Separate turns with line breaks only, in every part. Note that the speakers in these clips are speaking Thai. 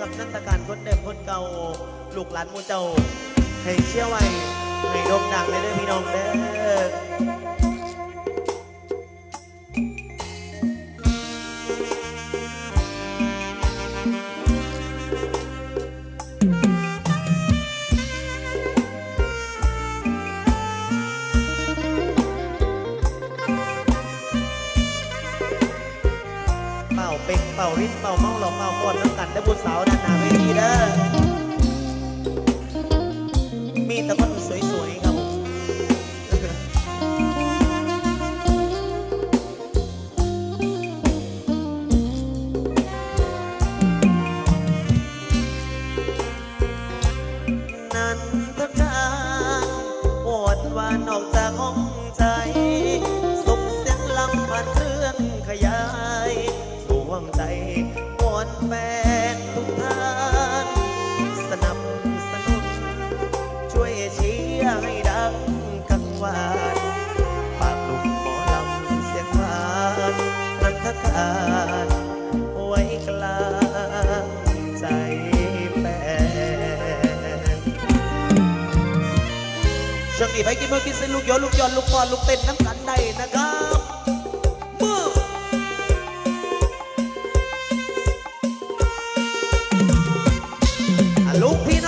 กับนันตการคนเดิมคนเก่าลูกหลานมูเจ้า ให้เชื่อไว้ให้โด่งดังเลยเด้อพี่น้องเด้อ นี่ไปกินเมื่อกินเส้นลูกย้อนลูกย้อนลูกปอนลูกเต้นน้ำกันได้นะครับมืออะลูกพี่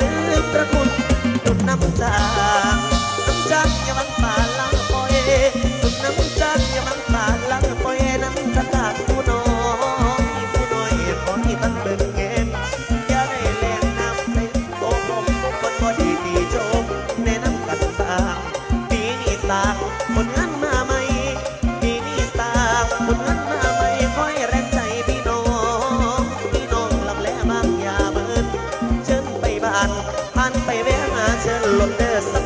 ลืมพระคุณดุดน้ำจาานไปแวะหาเชิญลมเด้อสัท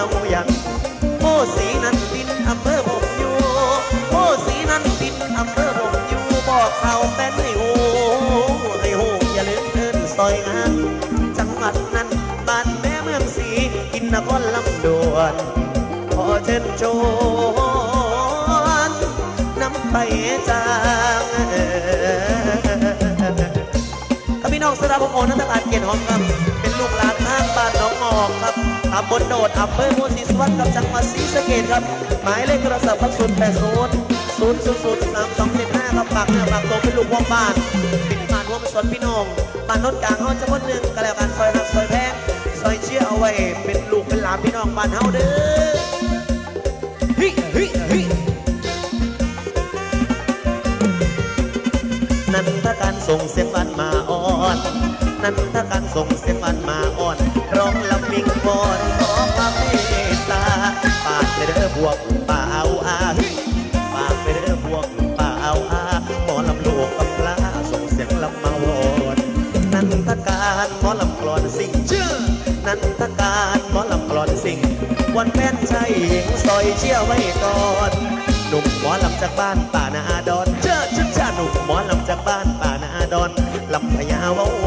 นาอย่างโอ้สีนันตินอำเภอผมอยู่โอ้สีนันตินอำเภอผมอยู่บอกเขาแฟนให้โหให้โหอย่าลืมเดินซอยงานจังหวัดนั้นบ้านแม่เมืองสีกินนครลำดวนขอเชิญชวนนำไปจางถ้าพี่น้องสระผมโอนันตการเกียรติหอมครับ ตำบลโดดอำเภอโมซิสวัสดิ์กับจังหวัดศรีสะเกษครับ หมายเลขโทรศัพท์ครับ0 8 0 0 0 0 3 2 7 5ครับฝากเนื้อฝากตัวเป็นลูกวงบ้านเป็นบ้านวมสวนพี่น้องบ้านนนกลางเฮาจะวันหนึ่งก็แล้วกันซอยหักซอยแพงซอยเชี่ยเอาไว้ เป็นลูกเป็นหลานพี่น้องบ้านเฮาเด้อฮิฮิฮินันทการส่งเสียงวันมาอ่อน นันทการส่งเสียงวันมาอ่อน มิงบอนขอความเมตตาปากไปเด้อบวกป่าเอาอาปากไปเด้อบวกป่าเอาอาหมอลำลูกกำลาส่งเสียงลำมาวอนนันทการหมอลำกลอนสิ่งชื่อนันทการหมอลำกลอนสิ่ง วันแฟนใจหญิงซอยเชี่ยวไว้ก่อนหนุ่มหมอลำจากบ้านป่านาดอนเจ้าชุดชาหนุ่มหมอลำจากบ้านป่านาดอนลำพญาวา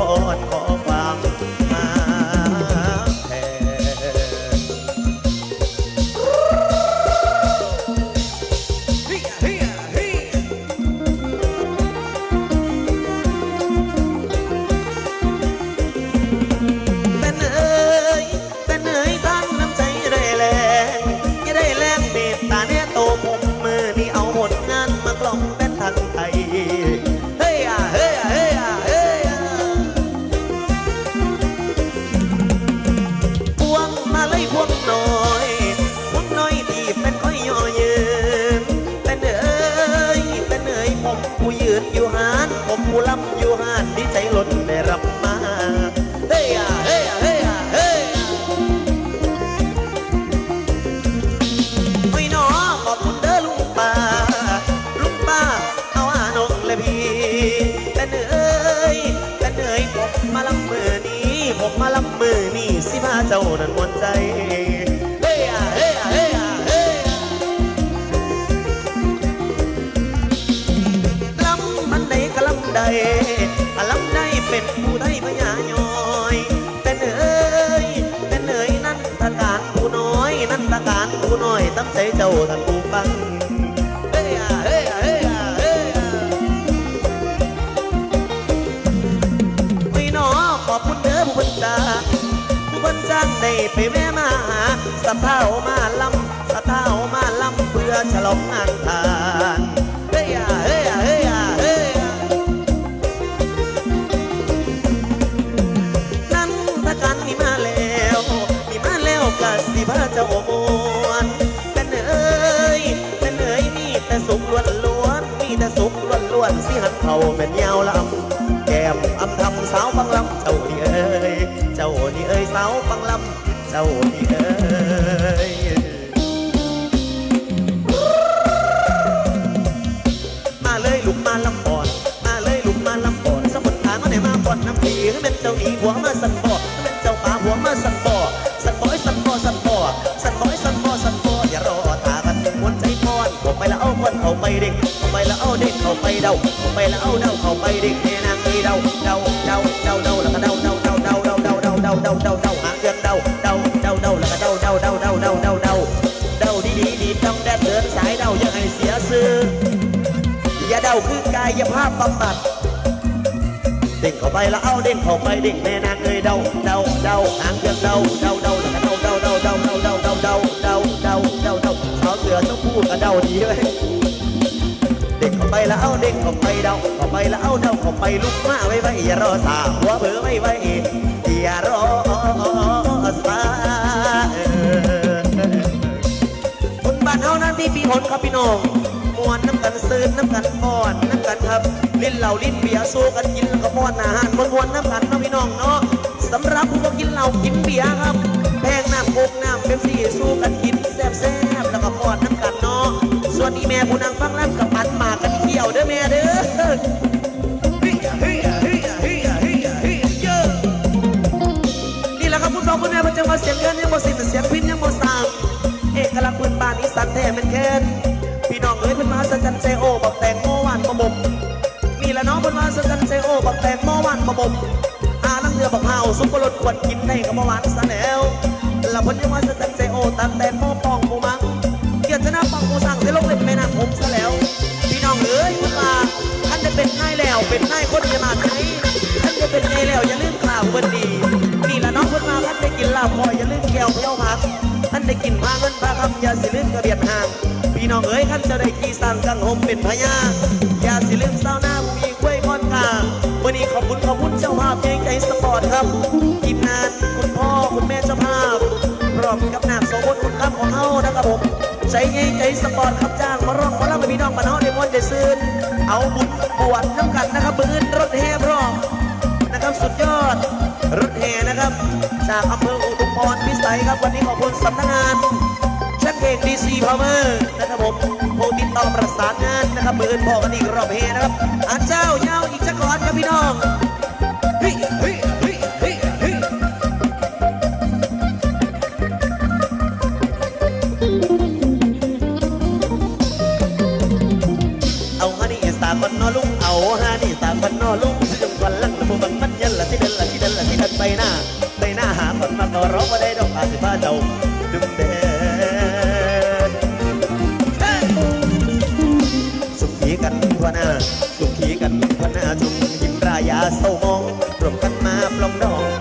านั้นมวนใจเฮ้ยอะเฮ้ยอะเฮ้ยอะเฮ้ยอะลำมันใดกะลำใดอะลำใดเป็นผู้ไทยพญายอยเป็นเอ้ยเป็นเอ้ยนั่นตะการผู้น้อย นั่นตะการผู้น้อยตั้งใจเจ้าท่านผู้ฟัง เท้ามาลำสะเท้ามาลำเพื่อฉลองงานทานเฮ้ยอะเฮ้ยอะเฮ้ยอะเฮ้ยอะนั่นถ้ากันมีมาแล้วมีมาแล้วกะสิพาเจ้าโมวนเป็นเอ้ยเป็นเอ้ยมีแต่สุขล้วนล้วนมีแต่สุขล้วนล้วนสิหันเขาเป็นย ไปแล้วเอาคนเข้าไปเด็กผมไปแล้วเอาเด็กเขาไปเดาผมไปแล้วเอาเดาเขาไปเด็กแม่นางเอ้ยเดาเดาเดาเดาเดาแล้วก็เดาเดาเดาเดาเดาเดาเดาเดาเดาเดาเดาหางเครื่องเดาเดาเดาเดาแล้วก็เดาเดาเดาเดาเดาเดาเดาเดาดีดีดีต้องแดดเดินสายเดาอย่าให้เสียซื่ออย่าเดาคือกายภาพบำบัดเด้งเข้าไปแล้วเอาเด้งเข้าไปเด้งแม่นางเอ้ยเดาเดาเดาหางเครื่องเดาเดาเดาแล้วก็เดาเดาเดาเดาเดาเดาเดาเดาเดาเดาเดาเดาสาวเสือต้องพูดกับเดาดีเลย เด้งเข้าไปแล้วเอาเด้งเข้าไปเดาเข้าไปแล้วเอาเดาเข้าไปลุกมาไว้ไว้อย่ารอสาหัวเบอไว้ไว้อย่ารอสาคนบ้านเฮานั้นที่ปีหนครับพี่น้องมวนน้ำกันซื้อน้ำกันป้อนน้ำกันครับลิ้นเหล่าลิ้นเบียร์สู้กันกินแล้วก็ป้อนอาหารมวนวนๆน้ำกันนะพี่น้องเนาะสำหรับผู้กินเหล้ากินเบียร์ครับแพงน้ำโคกน้ำเป๊ปซี่สู้กันกินแซ่บ วนอีแม่ผู้นางฟังแล้วกับมันหมากกันเที่ยวเด้อแม่เด้อเฮ้ยเฮ้ยเฮ้ยเฮ้ยเฮ้ยเฮ้ยเยอะนี่แหละครับคุณพ่อคุณแม่พิ่นจะมาเสียงเงินยังบ่สิ้นเสียงพินยังบ่สางเอกลักษณ์พื้นบ้านอีสานแท้แม่นแค้นพี่น้องเอ้ยเพิ่นมาสัจจันใจโอบักแตงโมหวานบ่บ่มนี่แหละน้องเพิ่นมาสัจจันใจโอบักแตงโมหวานบ่บ่มอาลังเรือบักเฮาซุปเปอร์รสขวดกินได้ก็บ่หวานซะแล้วแล้วเพิ่นยังมาสัจจันใจโอตักแตงโม กินพาเงินพาคำอย่าสิลืมกระเบียดห่าง พี่น้องเอ๋ยท่านจะได้ขี่สั่งกังหมเป็นพญาอย่าสิลืมเศร้าหน้าผู้มีกล้วยมอนกาวันนี้ขอบคุณขอบคุณเจ้าภาพเกรงใจสปอร์ตครับทีมงานคุณพ่อคุณแม่เจ้าภาพพร้อมกับนามสมบูรณ์คุณครับของเฮานะครับผมใจใหญ่ใจสปอร์ตครับจ้างมาร้องมาเล่าให้พี่น้องมาเฮาได้ม่วนได้ซื่นเอาบุญบวชน้ำกันนะครับปืนรถแห่พร้อมนะครับสุดยอดรถแห่นะครับจากอำ เภออุทุมพรพิสัยครับวันนี้ขอบคุณสำนักงานช่างเอกดีซีพาวเวอร์นะครับผมโทรติดต่อประสานงานนะครับเบออื่นพอกันอีกรอบเฮนะครับอาเจ้าเยาวอีกจักรอนครับพี่น้อง อยาเศร้ามองรวมกันมาปลองดอง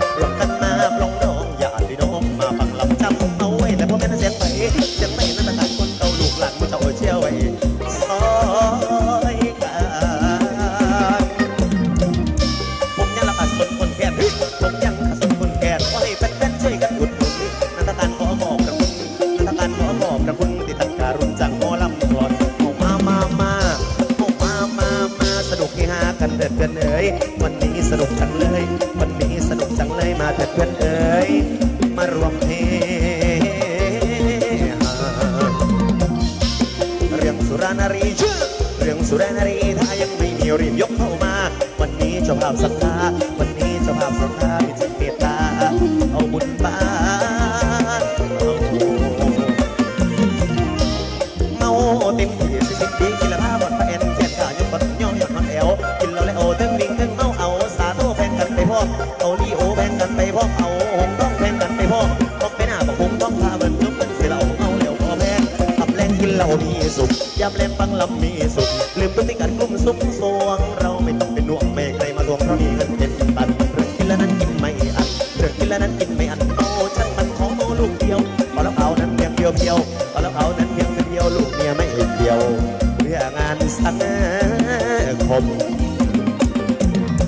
สุรนารีถ้ายังไม่มีรีบยกเข้ามา วันนี้เจ้าภาพสักดา ลืมพฤติการกลุ่มซุกซวง เราไม่ต้องเป็นห่วงแม่ใครมาทวงเพราะมีเงินเต็มตันเรื่องกินแล้วนั้นกินไม่อันเรื่องกินแล้วนั้นกินไม่อันโตฉันมันของโตลูกเดียวพอแล้วเขานั้นเพียงเดียวเดียวพอแล้วเขานั้นเพียงเดียวลูกเมียไม่เดียวเรื่องงานสังคม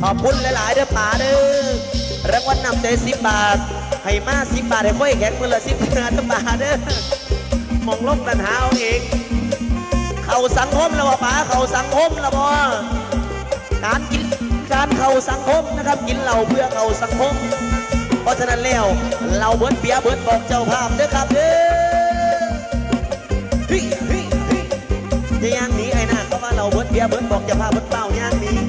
ขอบคุณหลายๆเด้อป่าเด้อรางวัลนำใจสิบบาทให้มาสิบบาทให้ค่อยแข็งมือละสิบบาทเด้อเด้อมองลบดันหาเอาเอง เข้าสังคมแล้วบ่ป๋าเข้าสังคมแล้วบ่การกินการเข้าสังคมนะครับ กินเหล้าเพื่อเข้าสังคม เพราะฉะนั้นแล้วเราเบิดเปียเบิดบอกเจ้าภาพเด้อครับเด้อยังนี้ไอ้นาเข้ามาเราเบิดเปียเบิดบอกเจ้าภาพเบิดเป้ายังนี้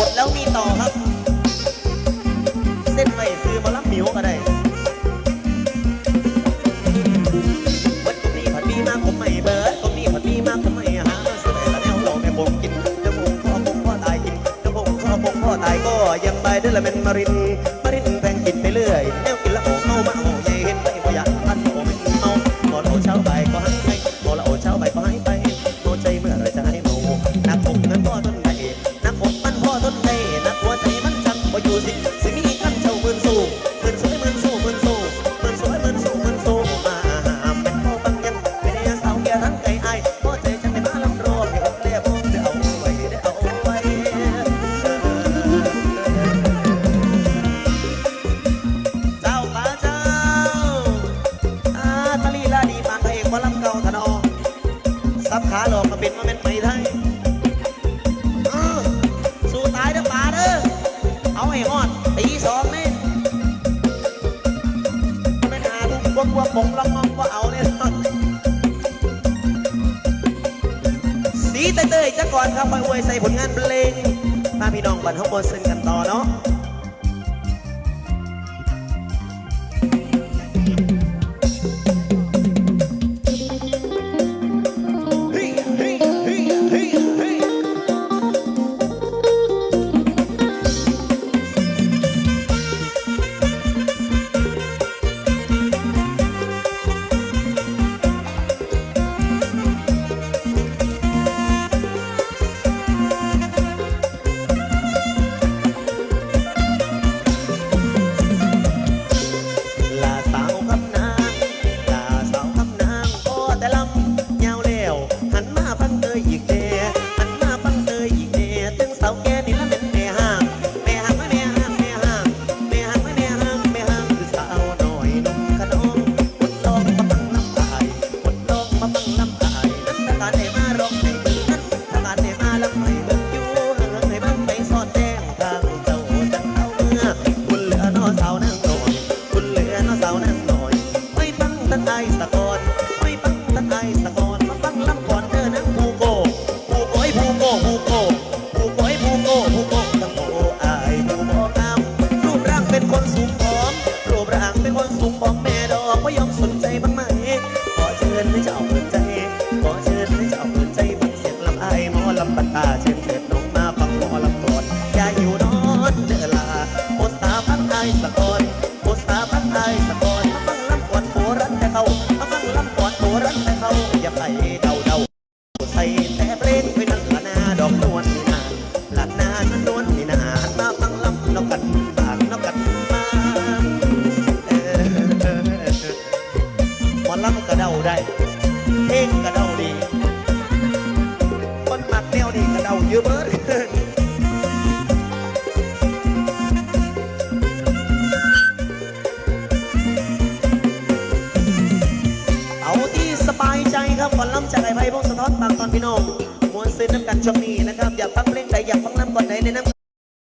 หมดแล้วมีต่อครับ มงลงมองว่าเอาเลยสีเต้ยๆจะก่อนครับไปยอวยใส่ผลงานเพลงมาพี่น้องบันท้อบนซึ่งกันต่อเนาะ lakat